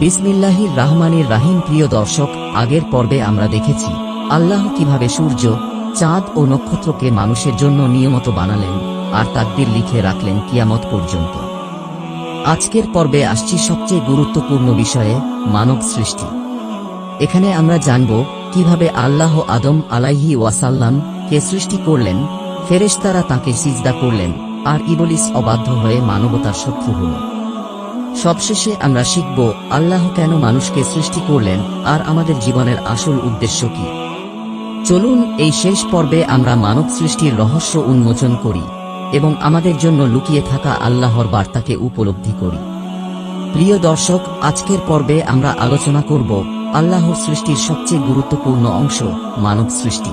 বিসমিল্লাহির রাহমানির রাহিম, প্রিয় দর্শক, আগের পর্বে আমরা দেখেছি, আল্লাহ কীভাবে সূর্য, চাঁদ ও নক্ষত্রকে মানুষের জন্য নিয়মত বানালেন আর তাকদির লিখে রাখলেন কিয়ামত পর্যন্ত। আজকের পর্বে আসছি সবচেয়ে গুরুত্বপূর্ণ বিষয়ে, মানব সৃষ্টি। এখানে আমরা জানব, কীভাবে আল্লাহ আদম আলাইহি ওয়াসাল্লাম কে সৃষ্টি করলেন, ফেরেশতারা তাকে সিজদা করলেন, আর ইবলিস অবাধ্য হয়ে মানবতার শত্রু হল। সবশেষে আমরা শিখব, আল্লাহ কেন মানুষকে সৃষ্টি করলেন, আর আমাদের জীবনের আসল উদ্দেশ্য কি? চলুন, এই শেষ পর্বে আমরা মানব সৃষ্টির রহস্য উন্মোচন করি, এবং আমাদের জন্য লুকিয়ে থাকা আল্লাহর বার্তাকে উপলব্ধি করি। প্রিয় দর্শক, আজকের পর্বে আমরা আলোচনা করব, আল্লাহর সৃষ্টির সবচেয়ে গুরুত্বপূর্ণ অংশ, মানব সৃষ্টি।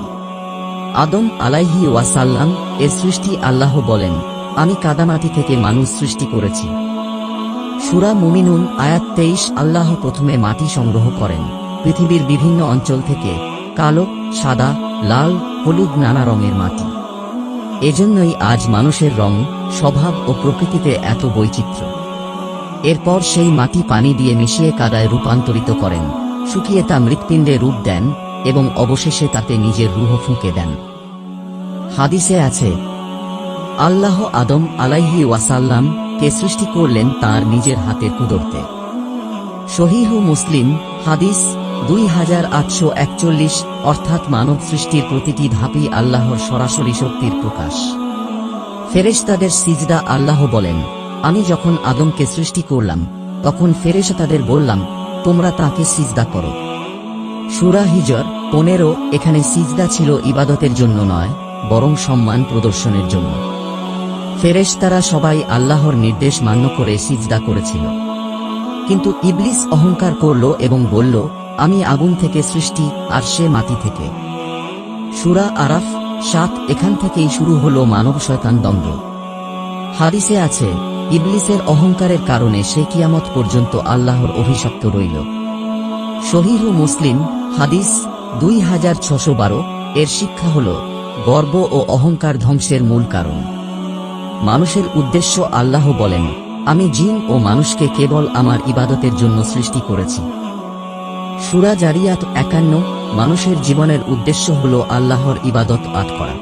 আদম আলাইহি ওয়াসাল্লাম, এর সৃষ্টি আল্লাহ বলেন, আমি কাদামাটি থেকে মানুষ সৃষ্টি করেছি। সুরা মুমিনুন, আয়াত তেইশ, আল্লাহ প্রথমে মাটি সংগ্রহ করেন। পৃথিবীর বিভিন্ন অঞ্চল থেকে কালো, সাদা, লাল, হলুদ নানা রঙের মাটি। এজন্যই আজ মানুষের রং, স্বভাব ও প্রকৃতিতে এত বৈচিত্র্য। এরপর সেই মাটি পানি দিয়ে মিশিয়ে কাদায় রূপান্তরিত করেন। শুকিয়ে তা মৃৎপিণ্ডে রূপ দেন এবং অবশেষে তাতে নিজের রুহ ফুঁকে দেন। হাদিসে আছে, আল্লাহ আদম আলাইহি ওয়াসাল্লাম কে সৃষ্টি করলেন তার নিজের হাতের কুদরতে। শহীহ মুসলিম, হাদিস দুই হাজার আটশো একচল্লিশ, অর্থাৎ মানব সৃষ্টির প্রতিটি ধাপই আল্লাহর সরাসরি শক্তির প্রকাশ। ফেরেশতাদের সিজদা আল্লাহ বলেন, আমি যখন আদমকে সৃষ্টি করলাম, তখন ফেরেশতাদের বললাম, তোমরা তাকে সিজদা করো। সুরা হিজর পনেরো, এখানে সিজদা ছিল ইবাদতের জন্য নয়, বরং সম্মান প্রদর্শনের জন্য। ফেরেশতারা সবাই আল্লাহর নির্দেশ মান্য করে সিজদা করেছিল। কিন্তু ইবলিস অহংকার করল এবং বলল, আমি আগুন থেকে সৃষ্টি আর সে মাটি থেকে। সুরা আরাফ সাত এখান থেকেই শুরু হল মানব শয়তান দ্বন্দ্ব। হাদিসে আছে, ইবলিসের অহংকারের কারণে সে কিয়ামত পর্যন্ত আল্লাহর অভিশপ্ত রইল। শহীহ মুসলিম, হাদিস দুই হাজার ছশো বারো, এর শিক্ষা হল, গর্ব ও অহংকার ধ্বংসের মূল কারণ। মানুষের উদ্দেশ্য আল্লাহ বলেন, আমি জিন ও মানুষকে কেবল আমার ইবাদতের জন্য সৃষ্টি করেছি। সুরা জারিয়াত একান্ন, মানুষের জীবনের উদ্দেশ্য হল আল্লাহর ইবাদত আট করা।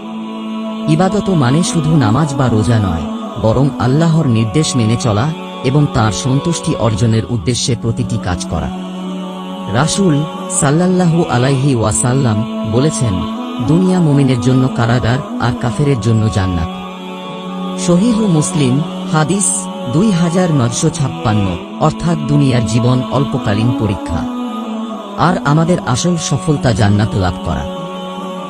ইবাদত মানে শুধু নামাজ বা রোজা নয়, বরং আল্লাহর নির্দেশ মেনে চলা এবং তার সন্তুষ্টি অর্জনের উদ্দেশ্যে প্রতিটি কাজ করা। রাসূল সাল্লাল্লাহু আলাইহি ওয়াসাল্লাম বলেছেন, দুনিয়া মুমিনের জন্য কারাগার আর কাফেরের জন্য জান্নাত। শহীহ মুসলিম, হাদিস দুই হাজার নয়শো ছাপ্পান্ন, অর্থাৎ দুনিয়ার জীবন অল্পকালীন পরীক্ষা। আর আমাদের আসল সফলতা জান্নাত লাভ করা।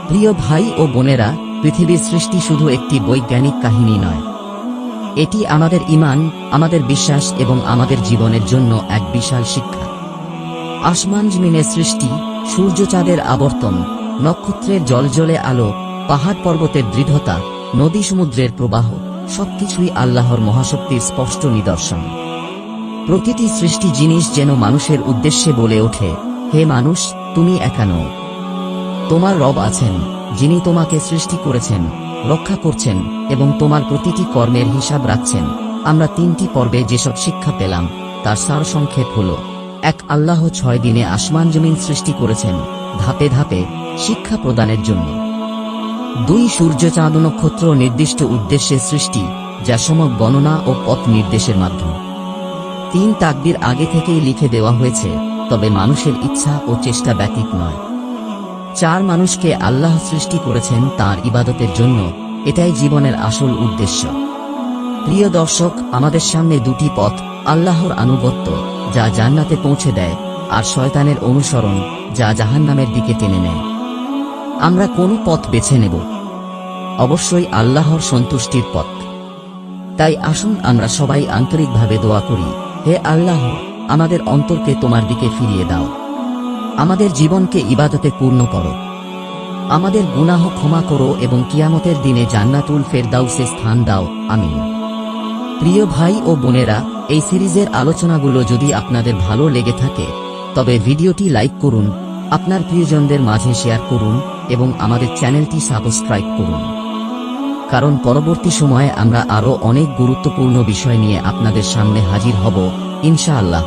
প্রিয় ভাই ও বোনেরা, পৃথিবীর সৃষ্টি শুধু একটি বৈজ্ঞানিক কাহিনী নয়। এটি আমাদের ইমান, আমাদের বিশ্বাস এবং আমাদের জীবনের জন্য এক বিশাল শিক্ষা। আসমান জমিনের সৃষ্টি, সূর্য চাঁদের আবর্তন, নক্ষত্রের জলজলে আলো, পাহাড় পর্বতের দৃঢ়তা, নদী সমুদ্রের প্রবাহ সবকিছুই আল্লাহর মহাশক্তির স্পষ্ট নিদর্শন। প্রতিটি সৃষ্টি জিনিস যেন মানুষের উদ্দেশ্যে বলে ওঠে, হে মানুষ, তুমি একা নও। তোমার রব আছেন, যিনি তোমাকে সৃষ্টি করেছেন, রক্ষা করছেন, এবং তোমার প্রতিটি কর্মের হিসাব রাখছেন। আমরা তিনটি পর্বে যেসব শিক্ষা পেলাম, তার সারসংক্ষেপ হল, এক, আল্লাহ ছয় দিনে আসমান জমিন সৃষ্টি করেছেন, ধাপে ধাপে শিক্ষা প্রদানের জন্য। দুই সূর্য চাঁদ নক্ষত্র নির্দিষ্ট উদ্দেশ্যে সৃষ্টি, যা সমক গণনা ও পথ নির্দেশের মাধ্যম। তিন তাকবির আগে থেকেই লিখে দেওয়া হয়েছে, তবে মানুষের ইচ্ছা ও চেষ্টা ব্যতীত নয়। চার মানুষকে আল্লাহ সৃষ্টি করেছেন তার ইবাদতের জন্য, এটাই জীবনের আসল উদ্দেশ্য। প্রিয় দর্শক, আমাদের সামনে দুটি পথ, আল্লাহর আনুগত্য, যা জান্নাতে পৌঁছে দেয়, আর শয়তানের অনুসরণ, যা জাহান্নামের দিকে টেনে নেয়। আমরা কোন পথ বেছে নেব অবশ্যই আল্লাহর সন্তুষ্টির পথ। তাই আসুন আমরা সবাই আন্তরিকভাবে দোয়া করি, হে আল্লাহ, আমাদের অন্তরকে তোমার দিকে ফিরিয়ে দাও। আমাদের জীবনকে ইবাদতে পূর্ণ করো। আমাদের গুনাহ ক্ষমা করো এবং কিয়ামতের দিনে জান্নাতুল ফেরদাউসে স্থান দাও। আমিন। প্রিয় ভাই ও বোনেরা, এই সিরিজের আলোচনাগুলো যদি আপনাদের ভালো লেগে থাকে, তবে ভিডিওটি লাইক করুন, আপনার প্রিয়জনদের মাঝে শেয়ার করুন এবং আমাদের চ্যানেলটি সাবস্ক্রাইব করুন। কারণ পরবর্তী সময়ে আমরা আরও অনেক গুরুত্বপূর্ণ বিষয় নিয়ে আপনাদের সামনে হাজির হব ইনশাআল্লাহ।